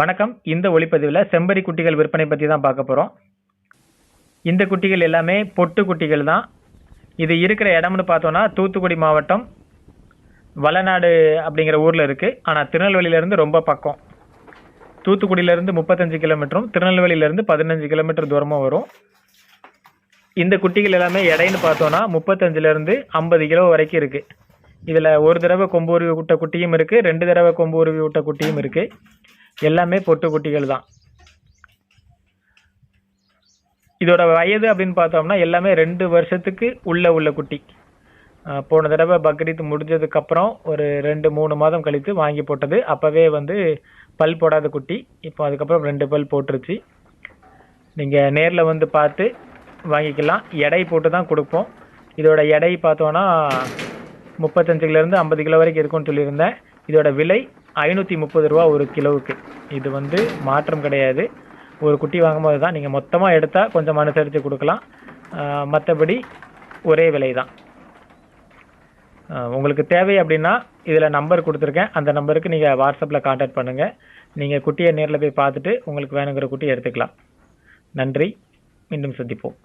வணக்கம். இந்த ஒளிப்பதிவில் செம்பரி குட்டிகள் விற்பனை பற்றி தான் பார்க்க போகிறோம் இந்த குட்டிகள் எல்லாமே பொட்டு குட்டிகள் தான். இது இருக்கிற இடம்னு பார்த்தோன்னா தூத்துக்குடி மாவட்டம் வளநாடு அப்படிங்கிற ஊரில் இருக்குது ஆனால் திருநெல்வேலியிலேருந்து ரொம்ப பக்கம். தூத்துக்குடியிலேருந்து முப்பத்தஞ்சு கிலோமீட்டரும் திருநெல்வேலியிலேருந்து பதினஞ்சு கிலோமீட்டர் தூரமாக வரும். இந்த குட்டிகள் எல்லாமே எடைன்னு பார்த்தோன்னா முப்பத்தஞ்சுலேருந்து ஐம்பது கிலோ வரைக்கும் இருக்குது இதில் ஒரு தடவை கொம்பு உருவி விட்ட குட்டியும் இருக்குது ரெண்டு தடவை கொம்பு உருவி விட்ட குட்டியும் இருக்குது எல்லாமே பொட்டு குட்டிகள் தான். இதோட வயது அப்படின்னு பார்த்தோம்னா எல்லாமே ரெண்டு வருஷத்துக்கு உள்ள உள்ள குட்டி. போன தடவை பக்ரீத் முடிஞ்சதுக்கப்புறம் ஒரு ரெண்டு மூணு மாதம் கழித்து வாங்கி போட்டது. அப்போவே வந்து பல் போடாத குட்டி. இப்போ அதுக்கப்புறம் ரெண்டு பல் போட்டுருச்சு. நீங்கள் நேரில் வந்து பார்த்து வாங்கிக்கலாம். எடை போட்டு தான் கொடுப்போம். இதோட எடை பார்த்தோன்னா முப்பத்தஞ்சுலேருந்து ஐம்பது கிலோ வரைக்கும் இருக்கும்னு சொல்லியிருந்தேன். இதோட விலை ஐநூற்றி முப்பது ரூபா ஒரு கிலோவுக்கு. இது வந்து மாற்றம் கிடையாது. ஒரு குட்டி வாங்கும்போது தான் நீங்கள் மொத்தமாக எடுத்தால் கொஞ்சம் அனுசரித்து கொடுக்கலாம். மற்றபடி ஒரே விலை தான் உங்களுக்கு தேவை அப்படின்னா இதில் நம்பர் கொடுத்துருக்கேன். அந்த நம்பருக்கு நீங்கள் வாட்ஸ்அப்பில் காண்டாக்ட் பண்ணுங்கள் நீங்கள் குட்டியை நேரில் போய் பார்த்துட்டு உங்களுக்கு வேணுங்கிற குட்டியை எடுத்துக்கலாம். நன்றி. மீண்டும் சந்திப்போம்.